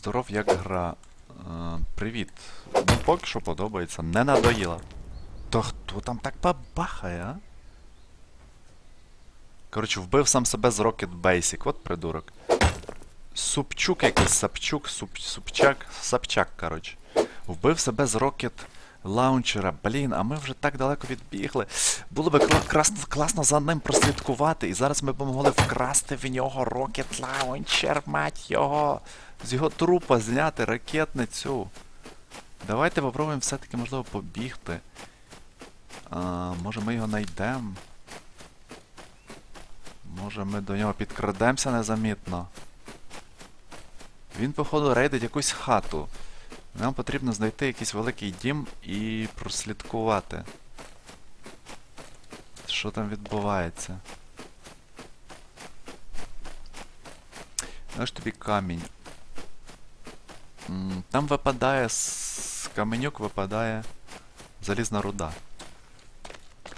Здоров, як гра. Е, привіт. Ну, поки що подобається. Не надоїла. То хто там так бабахає, а? Коротше, вбив сам себе з Rocket Basic, от придурок. Супчук якийсь, Сапчук, суп, Супчак, Сапчак, коротше. Вбив себе з Rocket Launcher. Блін, а ми вже так далеко відбігли. Було би кла- красно, класно за ним прослідкувати, і зараз ми б могли вкрасти в нього Rocket Launcher, мать його. З його трупа зняти ракетницю. Давайте попробуємо все-таки, можливо, побігти. А, може ми його знайдемо? Може ми до нього підкрадемося незамітно? Він, походу, рейдить якусь хату. Нам потрібно знайти якийсь великий дім і прослідкувати. Що там відбувається? Ось тобі камінь. Там випадає з каменюк випадає залізна руда.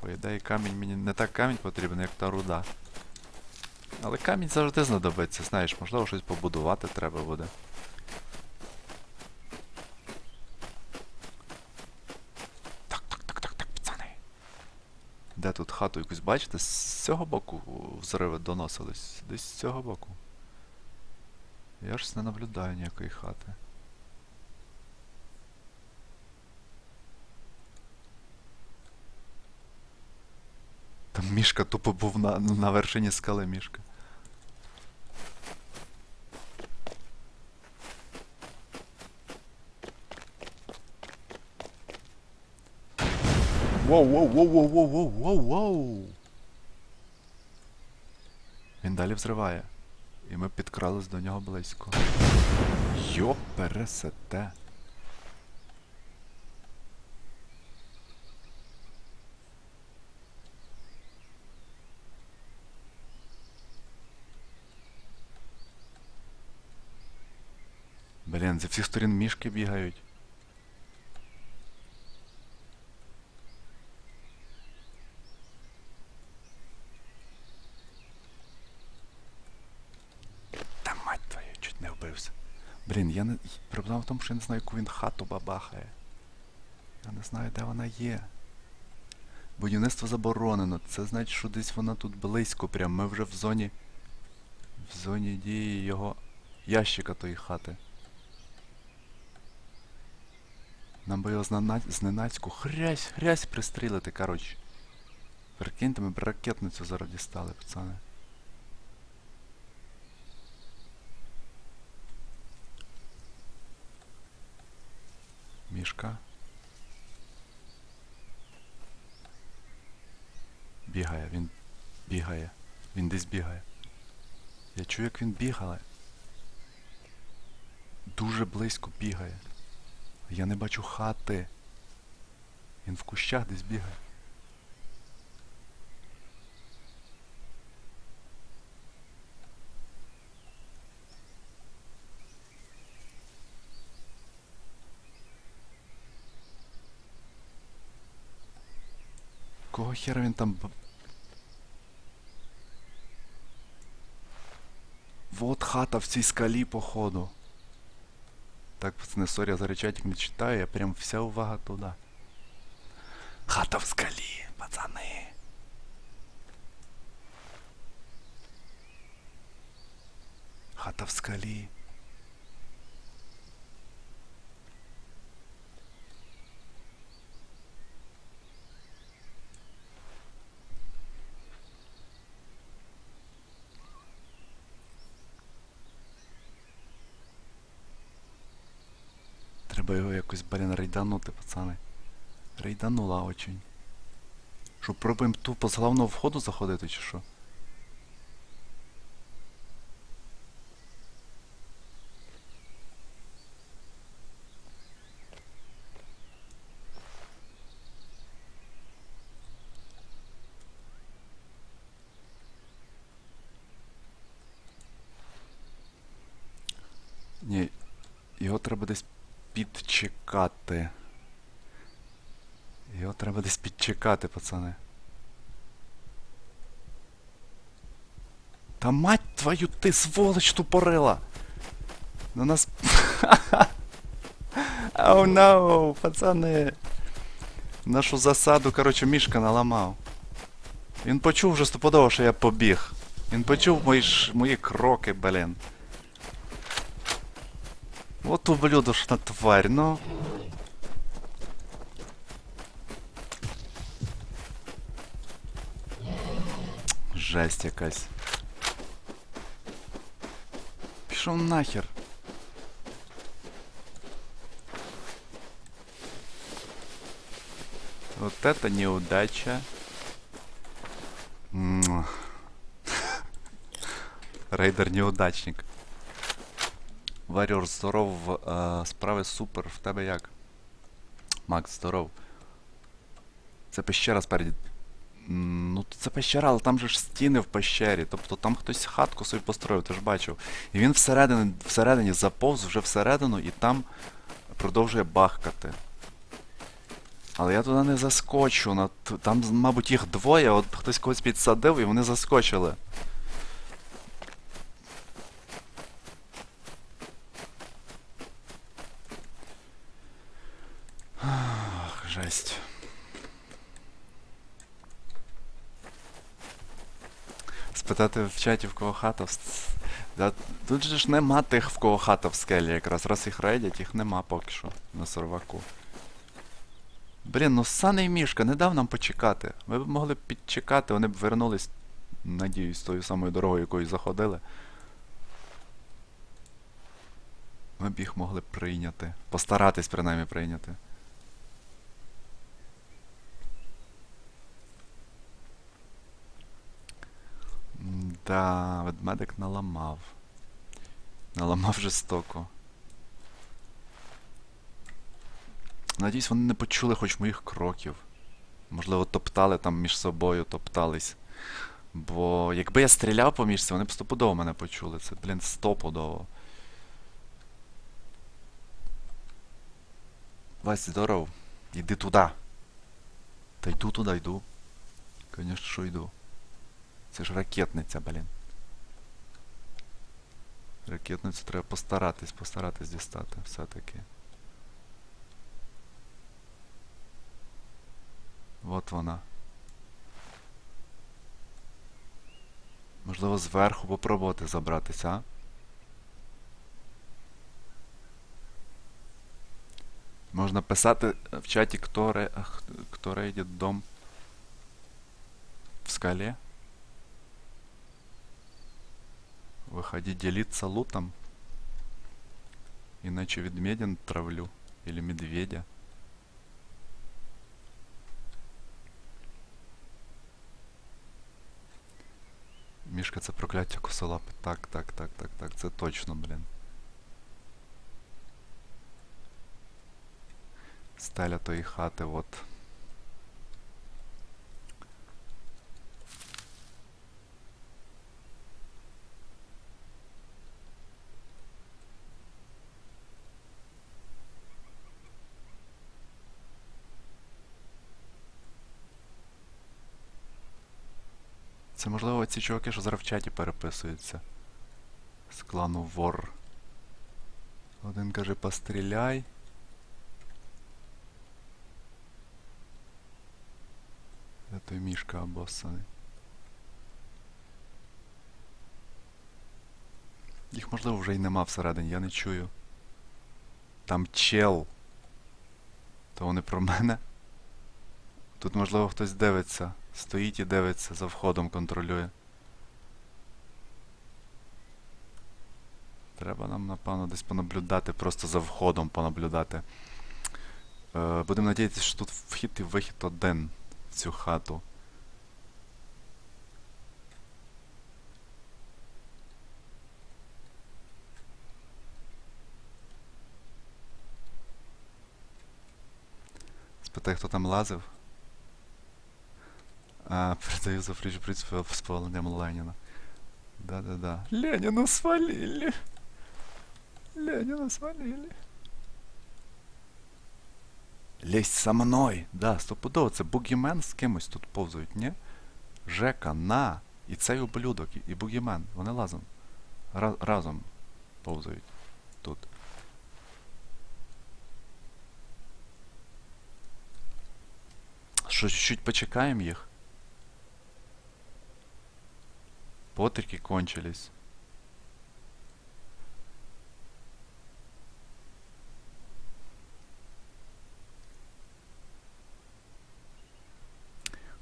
По ідеї камінь мені не так камінь потрібен, як та руда. Але камінь завжди знадобиться, знаєш, можливо, щось побудувати треба буде. Так, так, так, так, так, пацани. Де тут хату якусь бачите? З цього боку взриви доносились. Десь з цього боку. Я ж не наблюдаю ніякої хати. Там мішка тупо був на, на вершині скали мішка. Воу, воу, воу, воу, воу, воу, воу, воу. Він далі взриває. І ми підкрались до нього близько. Йо, пересете. Блін, зі всіх сторін мішки бігають. Та мать твою, чуть не вбився. Блін, я не. Проблема в тому, що я не знаю, яку він хату бабахає. Я не знаю, де вона є. Будівництво заборонено. Це значить, що десь вона тут близько прям. Ми вже в зоні. В зоні дії його ящика тої хати. Нам би його зненацьку хрясь пристрілити, коротше. Прикиньте, ми б ракетницю зараз дістали, пацани. Мішка. Бігає, він бігає. Він десь бігає. Я чую, як він бігає. Дуже близько бігає. Я не бачу хати. Він в кущах десь бігає. Кого хера він там. Вот хата в цій скалі, походу. Так, пацани, сорі, я зарычать мечтаю, я прям вся увага туди. Хата в скалі, пацани. Хата в скалі. Треба його якось, блін, рейданути, пацани. Рейданула очень. Що, пробуємо тупо з головного входу заходити, чи що? Ні, його треба десь підчекати. Його треба десь підчекати, пацани. Та мать твою ти, сволоч тупорила! Ну нас. Оу oh, no, пацани. Нашу засаду, коротше, мішка наламав. Він почув вже стопудово, що я побіг. Він почув мої, ш... мої кроки, блін. От ублюдочна тварь, ну. Жесть якась. Пішов нахер. Вот это неудача. Рейдер неудачник. Варіор, здоров, е, справи супер. В тебе як? Макс, здоров. Це пещера спереді. Ну, це пещера, але там же ж стіни в пещері. Тобто там хтось хатку собі построїв, ти ж бачив. І він всередині, всередині заповз вже всередину і там продовжує бахкати. Але я туди не заскочу. Там, мабуть, їх двоє, от хтось когось підсадив і вони заскочили. Спитати в чаті, в кого хата в... Да, тут же ж нема тих, в кого хата в скелі якраз. Раз їх рейдять, їх нема поки що на серваку. Блін, ну саний мішка, не дав нам почекати. Ми б могли б підчекати, вони б вернулись, надіюсь, тою самою дорогою, якою заходили. Ми б їх могли прийняти. Постаратись принаймні прийняти. Да, ведмедик наламав. Наламав жорстоко. Надіюсь, вони не почули хоч моїх кроків. Можливо, топтали там між собою, топтались. Бо якби я стріляв по мішці, вони б стопудово мене почули. Це, блін, стопудово. Вась, здоров. Іди туди. Та йду туди, йду. Звісно, що йду. Це ж ракетниця, блін. Ракетницю треба постаратись, постаратись дістати все-таки. От вона. Можливо, зверху попробувати забратися, а? Можна писати в чаті, хто, ре... хто рейдить дом в скале. Выходи делиться лутом. Иначе ведмедин травлю. Или медведя. Мішка, це прокляття косолапи. Так, так, так, так, так. Це точно, блін. Стеля тої хати, от. Ці чуваки, що зараз в чаті переписуються. З клану Вор. Один каже постріляй. Той мішка обоссаний. Їх можливо вже й нема всередині, я не чую. Там чел. То вони про мене. Тут можливо хтось дивиться. Стоїть і дивиться, за входом контролює. Треба нам, напевно, десь понаблюдати, просто за входом понаблюдати. Е, будемо надіятися, що тут вхід і вихід один в цю хату. Спитай, хто там лазив. А, передаю за фрич принципе с полным Ленина. Да-да-да. Ленина свалили. Ленина свалили. Лезь со мной! Да, стопудово, це Бугімен з кимось тут повзають, ні? Жека, на! І цей ублюдок, і, Бугімен. Вони разом. Ра- разом повзають. тут. Що, чуть-чуть почекаємо їх? Потрики кончились.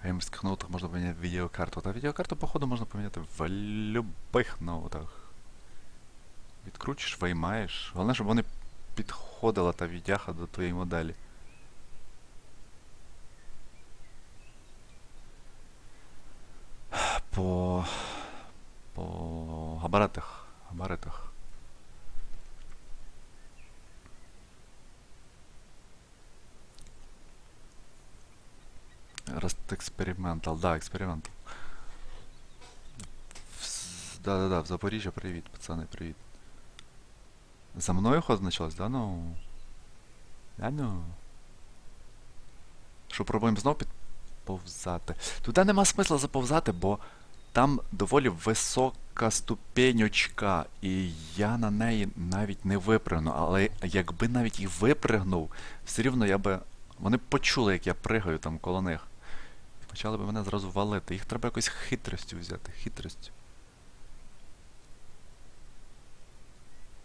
В геймерських ноутах можна поміняти відеокарту. Та відеокарту, походу, можна поміняти в любих ноутах. Відкручиш, виймаєш. Головне, щоб вони підходила та відяха до твоєї моделі. По. По габаритах. Габаритах. Раст експериментал, да, експериментал. Да-да-да, в Запоріжжя привіт, пацани, привіт. За мною ход почалось, да ну? Да ну. Що пробуємо знов підповзати? Туди нема смисла заповзати, бо там доволі висока ступенючка, і я на неї навіть не випригну. Але якби навіть і випригнув, все рівно я би. Вони б почули, як я пригаю там коло них. Почали б мене зразу валити. Їх треба якось хитростю взяти. Хитростю.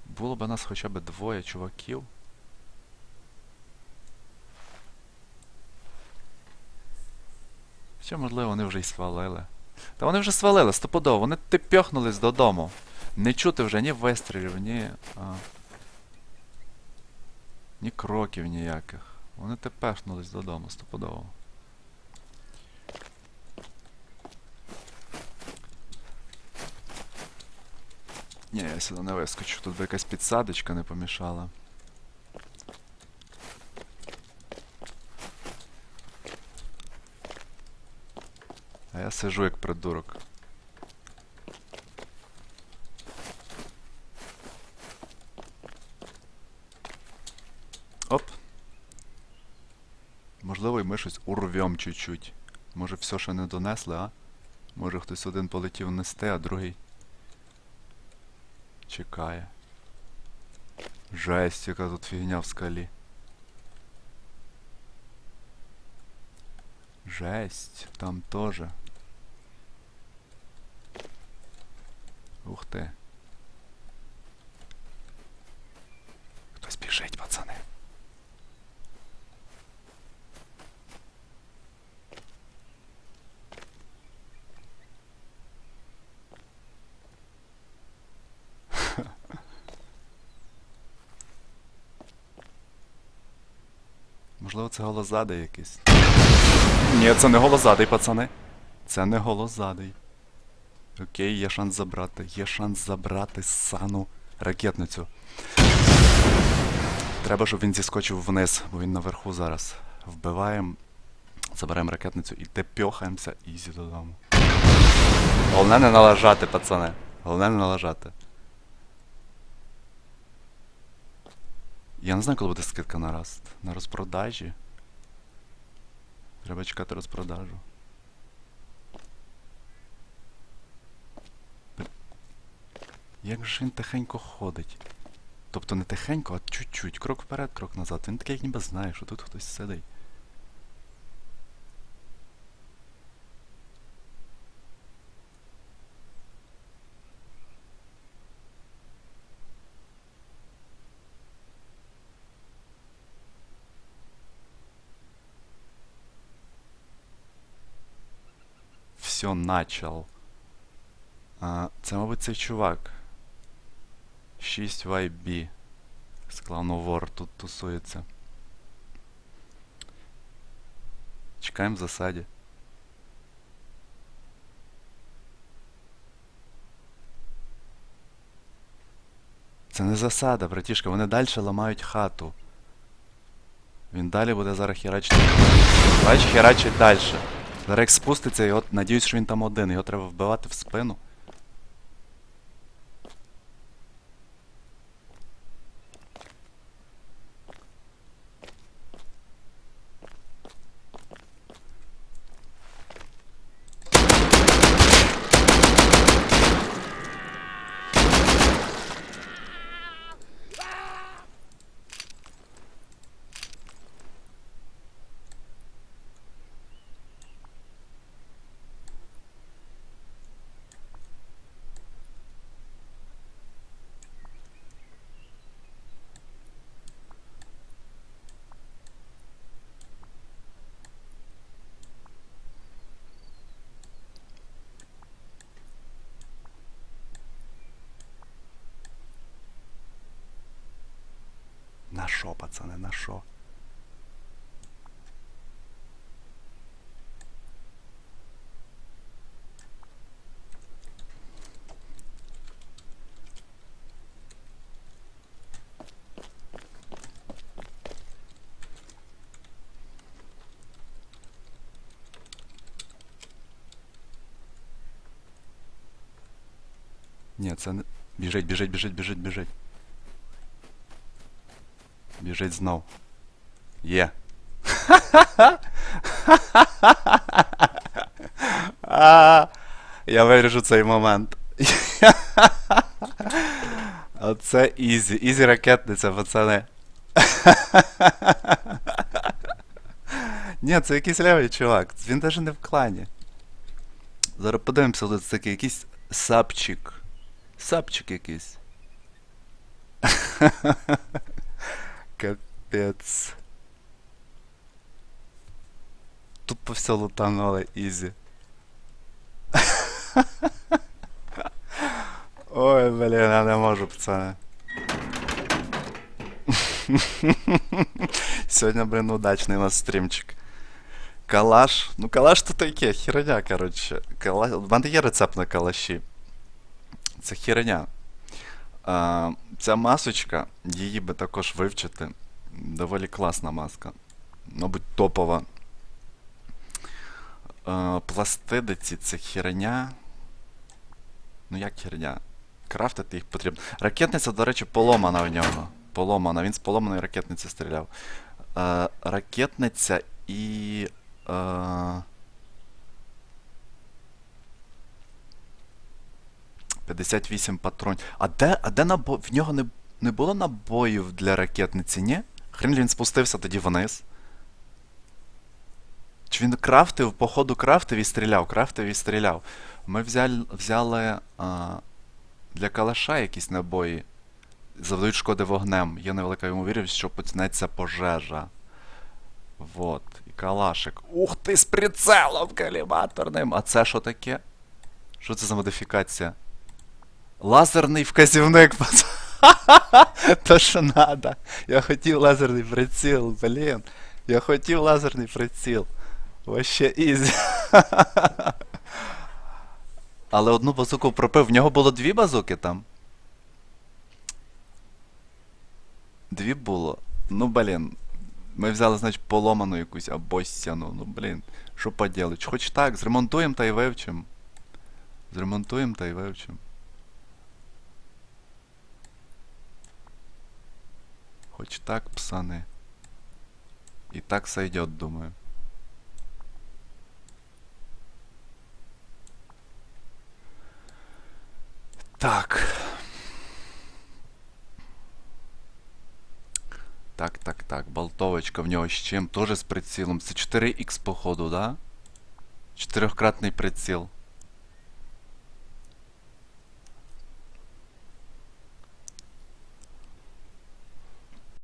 Було б нас хоча б двоє чуваків. Що, можливо, вони вже й свалили. Та вони вже свалили, стопудово, вони типьохнулись додому. Не чути вже ні вистрілів, ні. А, ні кроків ніяких. Вони тепешнулись додому, стопудово. Ні, я сюди не вискочу, тут би якась підсадочка не помішала. А я сижу як придурок. Оп. Можливо, і ми щось урвем чуть-чуть. Може все ще не донесли, а? Може хтось один полетів нести, а другий. Чекає. Жесть, яка тут фігня в скалі. Жесть, там тоже. Ух ти. Хтось біжить, пацани. Можливо, це голозадий якийсь. Ні, це не голозадий, пацани. Це не голозадий. Окей, є шанс забрати. Є шанс забрати сану ракетницю. Треба, щоб він зіскочив вниз, бо він наверху зараз. Вбиваємо, заберемо ракетницю і тепьохаємося ізі додому. Головне не налажати, пацани. Головне не налажати. Я не знаю, коли буде скидка на раст. На розпродажі. Треба чекати розпродажу. Як же він тихенько ходить? Тобто не тихенько, а чуть-чуть. Крок вперед, крок назад. Він такий, як ніби знає, що тут хтось сидить. Все, начал. А, це, мабуть, цей чувак. 6 YB. З клану Вор тут тусується. Чекаємо в засаді. Це не засада, братішка, вони далі ламають хату. Він далі буде зараз херачити. Бач, херачить далі. Як спуститься, його, надіюсь, що він там один, його треба вбивати в спину. На що, пацани, на що? Ні, це не. Біжить, біжить, біжить, біжить, біжить. Біжить знов. Є. Я виріжу цей момент. Оце ізі. Ізі ракетниця, пацани. Ні, це якийсь левий чувак. Він навіть не в клані. Зараз подивимося, тут такий якийсь сапчик. Сапчик якийсь. Капець. Тупо все лутануло ізі. Ой, блін, я не можу, пацани. Сьогодні, блін, удачний у нас стрімчик. Калаш. Ну, калаш то таке, херня, коротше. Калаш... У мене є рецепт на калаші. Це херня. А, ця масочка, її би також вивчити. Доволі класна маска. Мабуть, топова. А, пластидиці це херня. Ну як херня? Крафтити їх потрібно. Ракетниця, до речі, поломана в нього. Поломана. Він з поломаної ракетниці стріляв. А, ракетниця і. А... 58 патронів. А де, а де набо... В нього не, не було набоїв для ракетниці, ні? Хрен він спустився тоді вниз. Чи він крафтив, по ходу крафтив і стріляв, крафтив і стріляв. Ми взяли, взяли а, для калаша якісь набої. Завдають шкоди вогнем. Є невелика ймовірність, що почнеться пожежа. Вот. І калашик. Ух ти, з прицелом каліматорним! А це що таке? Що це за модифікація? Лазерний вказівник, пацан. То що надо. Я хотів лазерний приціл, блін. Я хотів лазерний приціл. Вообще ізі. Але одну базуку пропив. В нього було дві базуки там. Дві було. Ну, блін. Ми взяли, значить, поломану якусь або стяну. Ну, блін. Що поділить? Хоч так, зремонтуємо та й вивчимо. Зремонтуємо та й вивчимо. Хоч так, псани. І так сойдет, думаю. Так. Так, так, так. Болтовочка в нього з чим? Тоже з прицілом. Це 4х, походу, да? Чотирьохкратний приціл.